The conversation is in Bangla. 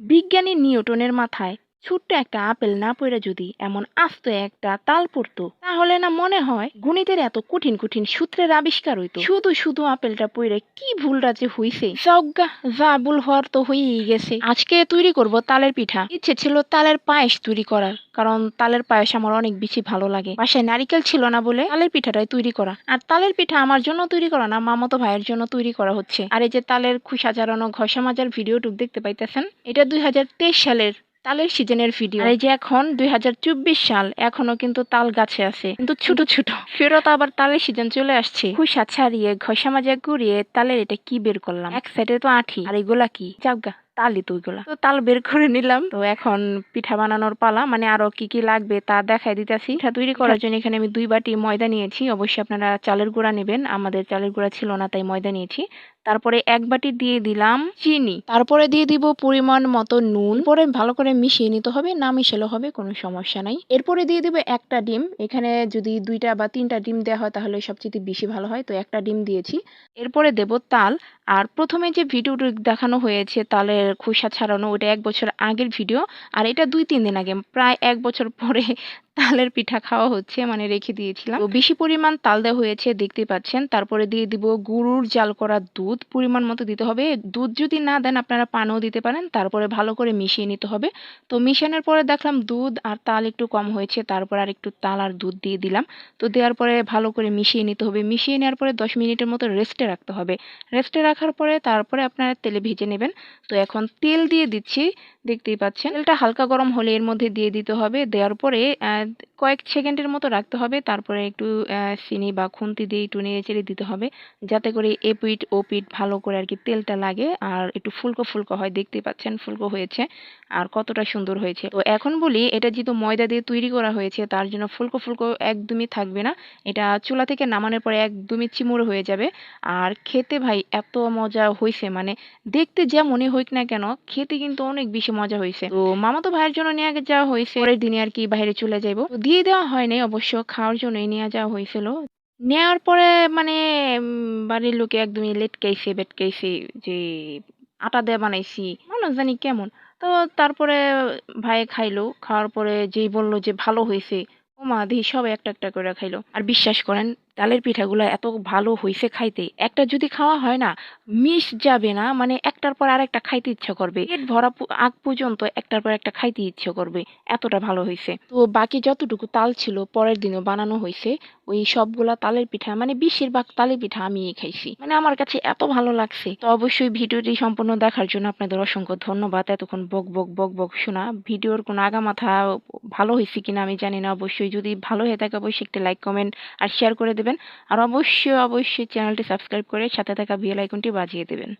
বিজ্ঞানী নিউটনের মাথায় ছোট্ট একটা আপেল না পড়ে যদি এমন আস্ত একটা তাল পড়তো তাহলে না মনে হয় গণিতের এত কঠিন কঠিন সূত্রের আবিষ্কার হইতো। শুধু শুধু আপেলটা পড়ে কি ভুলটা যে হইছে? যজ্ঞা যা ভুল হওয়ার তো হয়েই গেছে। আজকে তৈরি করব তালের পিঠা। ইচ্ছে ছিল তালের পায়েস তৈরি করার কারণ তালের পায়েস আমার অনেক বেশি ভালো লাগে। বাসায় নারিকেল ছিল না বলে তালের পিঠাটাই তৈরি করা। আর তালের পিঠা আমার জন্য তৈরি করা না মামাতো ভাইয়ের জন্য তৈরি করা হচ্ছে। আর এই যে তালের খুসা জারানো ঘষা মাজার ভিডিওটুক দেখতে পাইতেছেন এটা দুই হাজার তেইশ সালের তালের সিজনের ভিডিও আর এই যে এখন দুই হাজার চব্বিশ সাল এখনও কিন্তু তাল গাছে আছে। কিন্তু ছোট ছোট। ফেরত আবার তালের সিজন চলে আসছে। খুসা ছাড়িয়ে ঘষা মাজা গুড়িয়ে তালের এটা কি বের করলাম? এক সাইডে তো আঠি আর এগুলা কি? চাপগা তালই তো ওইগুলা। তো তাল বের করে নিলাম। তো এখন পিঠা বানানোর পালা মানে আরও কি কি লাগবে তা দেখাই দিতেছি। পিঠা তৈরি করার জন্য এখানে আমি দুই বাটি ময়দা নিয়েছি। অবশ্যই আপনারা চালের গুঁড়া নেবেন। আমাদের চালের গুঁড়া ছিল না তাই ময়দা নিয়েছি। তারপরে এক বাটি দিয়ে দিলাম চিনি। তারপরে দিয়ে দিব পরিমাণ মতো নুন। পরে ভালো করে মিশিয়ে নিতে হবে না মিশালে হবে কোনো সমস্যা নাই। এরপরে দিয়ে দিব একটা ডিম। এখানে যদি দুইটা বা তিনটা ডিম দেওয়া হয় তাহলে সবচেয়ে বেশি ভালো হয়। তো একটা ডিম দিয়েছি। এরপরে দেব তাল। আর প্রথমে যে ভিডিওটি দেখানো হয়েছে তালের খোসা ছাড়ানো ওটা এক বছর আগের ভিডিও। আর এটা দুই তিন দিন আগে প্রায় এক বছর পরে তালের পিঠা খাওয়া হচ্ছে মানে রেখে দিয়েছিলাম। বেশি পরিমাণ তাল দেওয়া হয়েছে, দেখতে পাচ্ছেন। তারপরে দিয়ে দিব গরুর জাল করা দুধ। পরিমাণ মতো দিতে হবে। দুধ যদি না দেন আপনারা পানও দিতে পারেন। তারপরে ভালো করে মিশিয়ে নিতে হবে। তো মিশানোর পরে দেখলাম দুধ আর তাল একটু কম হয়েছে। তারপর আর একটু তাল আর দুধ দিয়ে দিলাম। তো দেওয়ার পরে ভালো করে মিশিয়ে নিতে হবে। মিশিয়ে নেওয়ার পরে দশ মিনিটের মতো রেস্টে রাখতে হবে। রেস্টে রাখার পরে তারপরে আপনারা তেলে ভেজে নেবেন। তো এখন তেল দিয়ে দিচ্ছি। দেখতেই পাচ্ছেন। তেলটা হালকা গরম হলে এর মধ্যে দিয়ে দিতে হবে। দেওয়ার পরে কয়েক সেকেন্ডের মতো রাখতে হবে। তারপরে একটু চিনি বা খুন্তি দিয়ে একটু নেড়ে চেড়ে দিতে হবে। যাতে করে এ পিঠ, ও পিঠ ভালো করে আর কি তেলটা লাগে। আর একটু ফুলকো ফুলকো হয়, দেখতেই পাচ্ছেন ফুলকো হয়েছে আর কতটা সুন্দর হয়েছে। তো এখন বলি, এটা যেহেতু ময়দা দিয়ে তৈরি করা হয়েছে, তার জন্য ফুলকো ফুলকো একদমই থাকবে না। এটা চুলা থেকে নামানোর পরে একদমই চিমুড় হয়ে যাবে। আর খেতে ভাই, এত মজা হয়েছে মানে দেখতে যেমনই হোক না কেন, খেতে কিন্তু অনেক বেশি মজা হয়েছে তো মামাতো ভাইয়ের জন্য নিয়ে যাওয়া হয়েছে পরের দিনে আর কি বাইরে চলে যাইবো। দিয়ে দেওয়া হয়নি অবশ্য, খাওয়ার জন্যই নিয়ে যাওয়া হয়েছিল নেওয়ার পরে মানে বাড়ির লোকে একদমই লেটকাইছে বেটকাইছে যে আটা দিয়ে বানাইছি মানুষ জানি কেমন। তো তারপরে ভাই খাইলো, খাওয়ার পরে যেই বলল যে ভালো হয়েছে ও মা দিহি সবাই একটা একটা করে খাইলো। আর বিশ্বাস করেন তালের পিঠাগুলো এত ভালো হইছে খাইতে, একটা যদি খাওয়া হয় না, মিস যাবে না মানে একটার পর আর একটা খাইতে ইচ্ছা করবে। পেট ভরা আগ পর্যন্ত একটার পর একটা খাইতে ইচ্ছে করবে, এতটা ভালো হয়েছে তো বাকি যতটুকু তাল ছিল, পরের দিনও বানানো হয়েছে ওই সবগুলা তালের পিঠা মানে বেশিরভাগ তালের পিঠা আমিই খাইছি। মানে আমার কাছে এত ভালো লাগছে। তো অবশ্যই ভিডিওটি সম্পূর্ণ দেখার জন্য আপনাদের অসংখ্য ধন্যবাদ। এতক্ষণ বক বক বক বক শোনা, ভিডিওর কোনো আগামাথা ভালো হয়েছে কিনা আমি জানি না। অবশ্যই যদি ভালো হয়ে থাকে, অবশ্যই একটা লাইক, কমেন্ট আর শেয়ার করে দেবেন। আর অবশ্যই অবশ্যই চ্যানেলটি সাবস্ক্রাইব করে সাথে থাকা বেল আইকনটি বাজিয়ে দেবেন।